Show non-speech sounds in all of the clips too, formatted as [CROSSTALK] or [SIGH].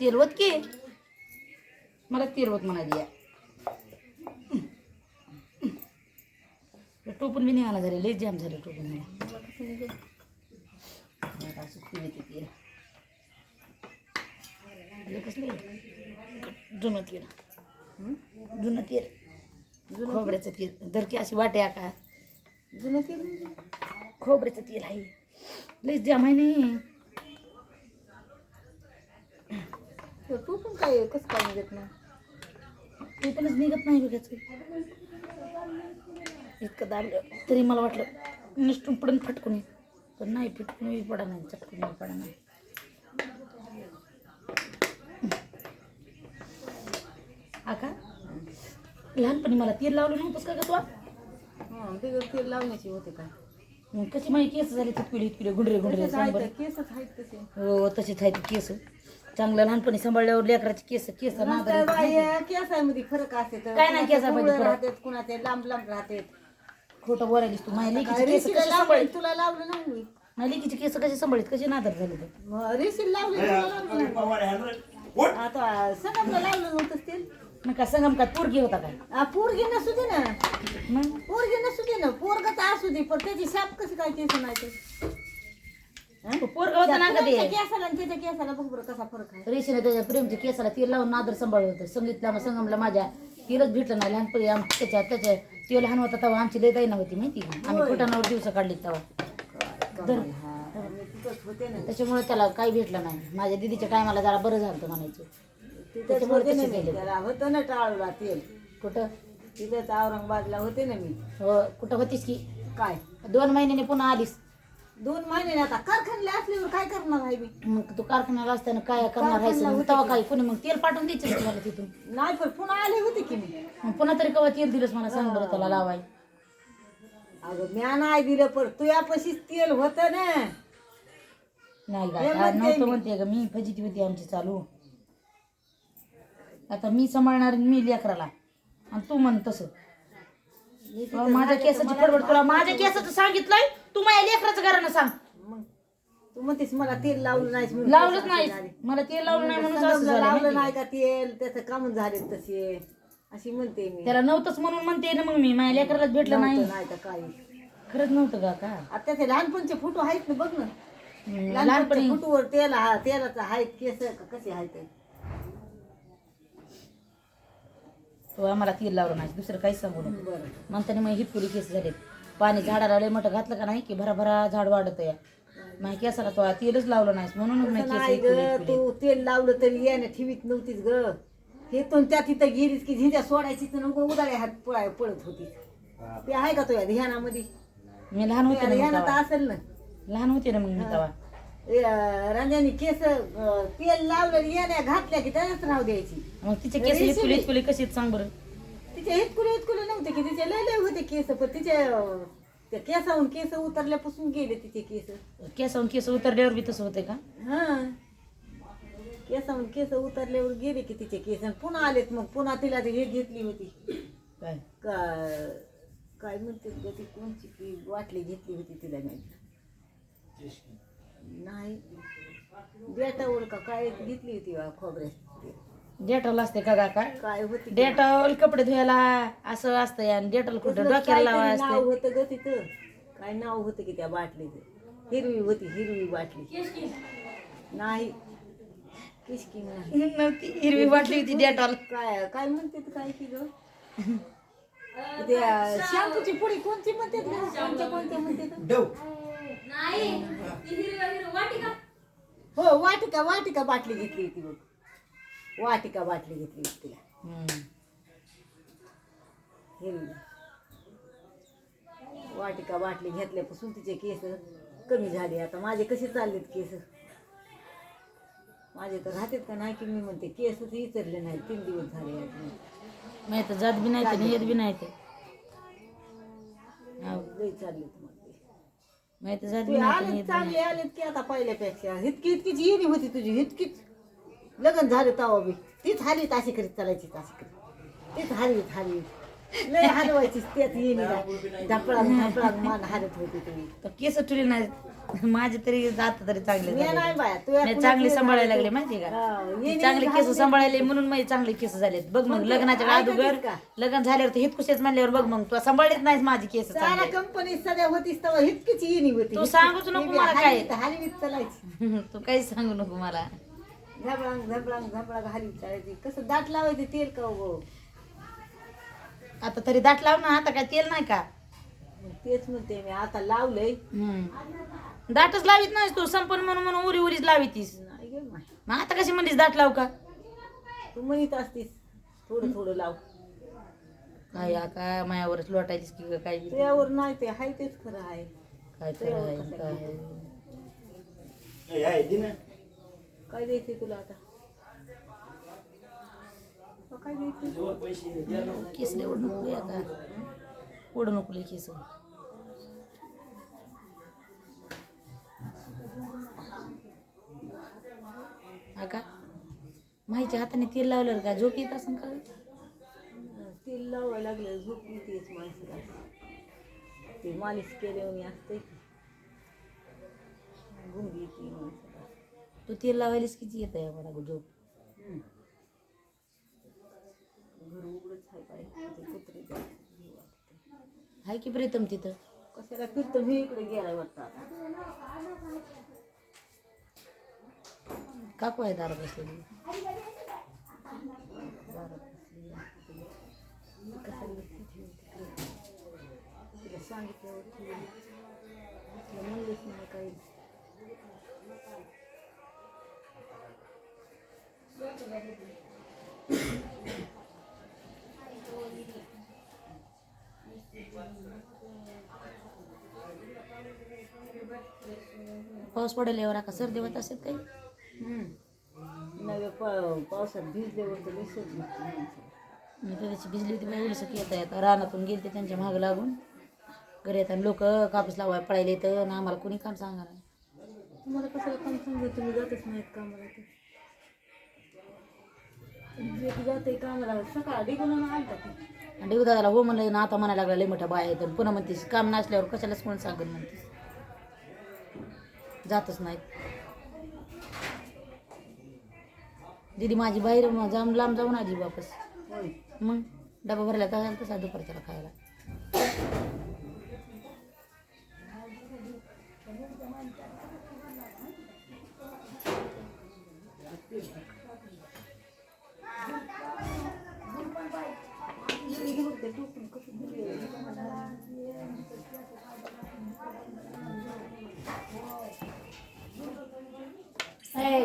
तेलवत की? मला तेलवत म्हणाली या. टोपण बी निघाला झाले लई जाम झाले तेल हे कसले? जुनं हं? जुनं खोबऱ्याचं तेल दरकी अशी वाट्या का जुनं तेल म्हणजे? खोबऱ्याचं तेल आहे. लईच जाम आहे नाही तर तू पण काय कसं काय निघत नाही. ते पणच निघत नाही बघाच इतकं दाबलं तरी मला वाटलं निष्ठून पडून फटकून येईल. पण नाही फिटकून पडा नाही चटकून पडा नाही. आका लहानपणी मला तेल लावलं नव्हतंस का ग तू? हं, तेल लावण्याची होते काय कशी माझी केस झाली तितकुले इतकुले गुंडरे गुंडरे केसच आहेत तसे. हो तसेच आहेत केस. चांगलं लहानपणी सांभाळल्यावर लेकराचे केस केस बाई केसामध्ये फरक असते तर काय नाही केसामध्ये फरक? राहतात कुणाचे लांब लांब राहतात. खोटं बोलायलीस तू माझ्या लेकीचे काय केस रेशीला कसे लावलं सांभाळीत तुला लावलं नाही मी. माझ्या लेकीचे केस कसे सांभाळीत कसे नादर झाले ते? मग रेशील लावलं तुला लावलं नाही. आता सगळ्यांना लावलं नव्हतं तेल मग का संगम का पोरगी होता काय? आ, पोरगी नसू दे ना. मग? पोरगी नसू दे ना. पोरग तर असू दे पण त्याची साप कशी काय केस नाही ते पोरगा होता ना कधी? तुमच्या केसाला आणि त्याच्या केसाला बघ बरं कसा फरक आहे. रेशीने त्याच्या प्रेमच्या केसाला तेल लावून नादर सांभाळलं होतं. संगीतला मग संगमला माझ्या तेलच भेटलं नाही. लहानपणी आम त्याच्या त्याच्या तेल लहान होता तेव्हा आमची लय दैना होती माहिती का? आम्ही फुटाणावर दिवस काढली तेव्हा. कमाल, हा. मी तिथंच होते ना. त्याच्यामुळे त्याला काही भेटलं नाही. माझ्या दिदीच्या टायमाला जरा बरं झालं होतं म्हणायचं. तिथंच त्याच्यामुळे होते ना मी. त्याला होतं ना टाळूला तेल कुठं? तिथंच औरंगाबादला होते ना मी. हो कुठं होतीस की? काय? दोन महिन्याने पुन्हा आलीस. दोन महिने आता कारखान्याला असल्यावर काय करणार आहे मी? मग तू कारखान्याला असताना काय करणार आहेस मग तेव्हा की. काय कोणी मग तेल पाठवून द्यायचं तुम्हाला तिथून? नाही पण पुन्हा आले होते की मी. मग पुन्हा तरी कवा तेल दिलंस मला सांग बरं त्याला लावाय. अगं म्या नाही दिलं पण तुझ्यापाशीच तेल होतं ना. नाही हे का म्हणते नव्हतं मी. म्हणते ग मी फजिती होती आमची चालू. आता मी सांभाळणार मी लेकराला. आणि तू म्हण तसं. मी तिथं माझ्या केसाची मला फडफड तुला माझ्या केसाचं सांगितलंय? तू माझ्या लेकराचं घरानं सांग. मग? तू म्हणतेस मला तेल लावलं नाही म्हणून लावलंच नाही झाले. मला तेल लावलं नाही म्हणून असं संगमला झालं लावलं माहिती नाही का? तेल? त्याचं काम झाले तसे. अशी म्हणते मी. त्याला नव्हतंच म्हणून म्हणते ना मग मी. माझ्या लेकरालाच भेटलं नाही. नव्हतं नाही तर काही. खरंच नव्हतं का? का? आता त्याचे लहानपणचे फोटो आहेत ना बघ ना. हम्म, लहानपणी. फोटोवर तेल हा तेलाचं आहेत केस का कसे आहेत? ते? तो आम्हाला तेल लावलं नाही. दुसरं काहीच सांगू नको. बरं. म्हणताना मग हितपुरी केस झालेत. पाणी झाडाला लय मोठं घातलं का नाही की भराभरा झाड वाढत या. माझ्या केसाला तो तेलच लावलं नाहीस. म्हणूनच केस नाही हितपुरी- ग. तू तेल लावलं तरी याने ठेवीत नव्हतीस ग. हे तो त्या तिथं गेलीस की झिंजा सोडायची तर नको उदाळे हात पळाय पळत होती ते आहे का तुझ्या ध्यानामध्ये? मी लहान होते ना मग ध्यानात तेव्हा. असेल ना. लहान होते ना मग मी तेव्हा. अं, रांजानी केस अं, तेल लावलं येण्या घातल्या की त्याच राहू द्यायची. मग तिचे केस आहे. हितपुली कशी आहेत सांग बरं. तिचे हितकुले हितकुले नव्हते की तिचे लय लय होते केस पण तिचे अं, त्या केसाहून केस उतरल्यापासून गेले तिचे केस. केसावून केस उतरल्यावर बी तसं होते का? हा. केसाहून केस उतरल्यावर गेले की तिचे केस आणि पुन्हा आलेत मग पुन्हा तिला ते हे घेतली होती काय? का काय म्हणते ग ती कोणची ती वाटली घेतली होती तिला मी. नाही. बेटावर का काय घेतली होती बा खोबऱ्यात डेटॉल असते का का काय काय होती डेटॉल कपडे धुवायला असं असतं आणि डेटॉल कुठं? डोक्याला लावा नाव असते होतं ग तिथं. काय नाव होतं की त्या बाटलीचं? हिरवी होती हिरवी बाटली. नाही. किसकी नाही. [LAUGHS] नव्हती. हिरवी वाटली होती डेटॉल. काय काय म्हणते ते काय की ग? त्या शॅम्पूची पुडी कोणती म्हणते? कोणत्या कोणत्या म्हणते ग? हो वाटिका वाटिका बाटली घेतली होती बघ. वाटिका बाटली घेतली तिला. हिरवी वाटिका बाटली घेतल्यापासून तिचे केस कमी झाले. आता माझे कसे चाललेत केस? माझे तर राहतात का नाही की मी म्हणते केसच विचारले नाही तीन दिवस झाले. नाही तर जात बी नाही तर येत बी नाही हाव. लई चाललेत नाही तर जात तू बी नाही आलेत चांगले आलेत की आता पहिल्यापेक्षा? इतकी इतकीच येणी होती तुझी. इतकीच. लग्न झालं तवा बी. तीच हालीत अशी करीत चालायची अशी करीत. तीच हालीत हालीत लय हलवायची त्यात येणी धपळा धपळा मान हलत होती तुम्ही तर केस तुली नाही माझे तरी जात तरी चांगले मी झाले. नाही बाया तू मी चांगली सांभाळायला लागले माहितीये का? ती चांगले केस सांभाळायले म्हणून माझे चांगले केस झालेत. बघ मग लग्नाच्या अगोदर का? लग्न झाल्यावर तर हितकुशेच म्हणल्यावर बघ मग तू सांभाळलीच नाहीस माझी केस कंपनी सध्या होतीस तेव्हा इतकीच येणी होती. तू सांगूच नको मला काय. हलवीत चलायची. [LAUGHS] तू काहीच सांगू नको मला. झबळांग झबळांग झबळांग हलवीत चालायची कसं दाट लावायचं तेल का उगो? आता तरी दाट लाव ना आता काय तेल नाही का? तेच म्हणते मी आता लावलंय. हम्म. दाटच लावीत नाहीस तू संपन म्हणून म्हणून उरी उरीच लावीतीस. नाही गे माय मग आता कशी म्हणलीस दाट लाव का? तू म्हणत असतीस थोडं थोडं लाव. काय या काय मायावरच लोटायचीस की ग काय तुझ्यावर नाही ते हाय तेच खरं आहे. काय करायचं काय काय द्यायचे तुला आता? काय द्यायचं केस लय ओढ नको या का ओढ नको लय केस. का माहीच्या हाताने तेल लावलं का झोप येत असं का? तेल लावायला लागलं झोप येतेच माणसाला. ते मालिश केल्याने असते. गुंगी येते माणसाला. तू तेल लावायलाच किती येत आहे मला झोप. घर उघडच आहे की प्रीतम तिथं कशाला फिरतो मी इकडे गेला वाटतं आता काकू आहे दारात बसलेली दारात बसली आहे. ती कशाला बसली ठेवून तिकडे? तिला सांगितल्यावर ठेवली. तिला म्हणलंच नाही काही पाऊस पडेल एवढा का? सर्दी होत असेल काही? पावसात दिसत नाही मी त्याची भिजली होती बाई उलसं येत आता रानातून गेलते त्यांच्या मागं लागून. घरी येताना लोक कापूस लावाय पळायला येतं आम्हाला कोणी काम सांगणार नाही. तुम्हाला कशाला काम सांगत तुम्ही जातच नाहीत कामाला ते जाते कामाला सकाळ आणि देवदादाला हो म्हणलं ना आता म्हणायला लागला लय मोठ्या बाया आहेत. आणि पुन्हा म्हणतेस काम नसल्यावर कशालाच कोण सांगत म्हणतेस. जातच नाहीत. दिदी माझी बाहेर म- जाम लांब जाऊन आली वापस होय. मग डबा भरला का तसा दुपारच्याला खायला.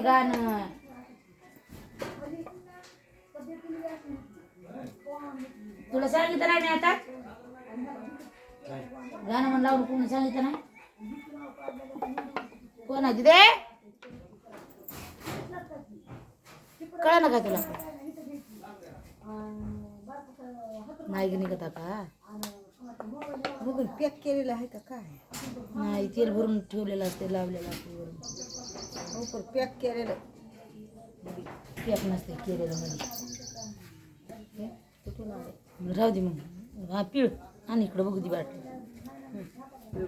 गाणं. तुला सांगितलं नाही मी आता? गाणं म्हणून लावून कोणी सांगितलं नाही? कोण आहे तिथे? कळा ना का तुला? नाही निघत का बघून पॅक केलेलं आहे का? काय? नाही तेल भरून ठेवलेलं असते लावलेलं असते वरून. पण पॅक केलेलं पॅक नसते केलेलं मध्ये कुठून आले राहू दे मग. हा पिळ. आणि इकडं बघू दे बाट पीळ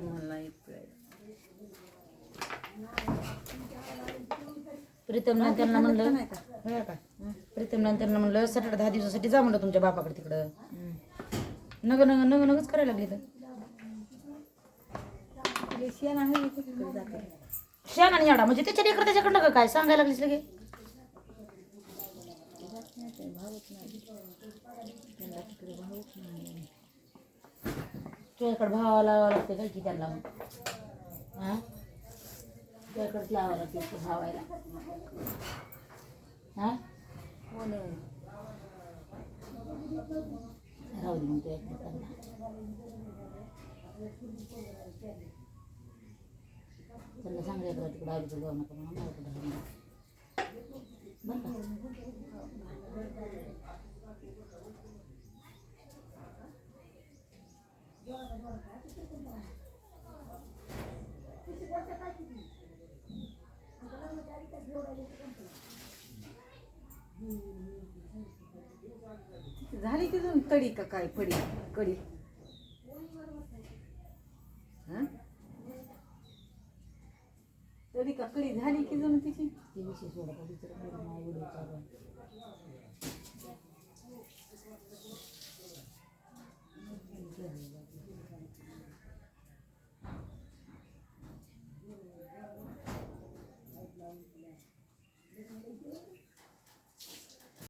प्रीतमला त्यांना म्हणलं नाही का? प्रीतमला त्यांना म्हणलं सॅटर्डे दहा दिवसासाठी जा म्हणलं तुमच्या बापाकडे तिकडं. नग नग नग नगच करायला लागली तर शेण आहे शान आणि याडा म्हणजे त्याच्या लेकर त्याच्याकडं का काय सांगायला लागलीस लगे। तुझ्याकडे भावाला लावावं लागते काय की त्याला हा? तुझ्याकडेच लावावं लागते भावायला हा हो? राहू दे मग तुझ्याकडे त्यांना त्यांना सांगायचं तिकडे आईचं जाऊ नका म्हणून माझ्याकडे राहू बरं का? झाली तिथून तडी का काय पडी कडी हं? तडी का कडी झाली की जणू तिची ते विषय सोडा का दुसरं नाही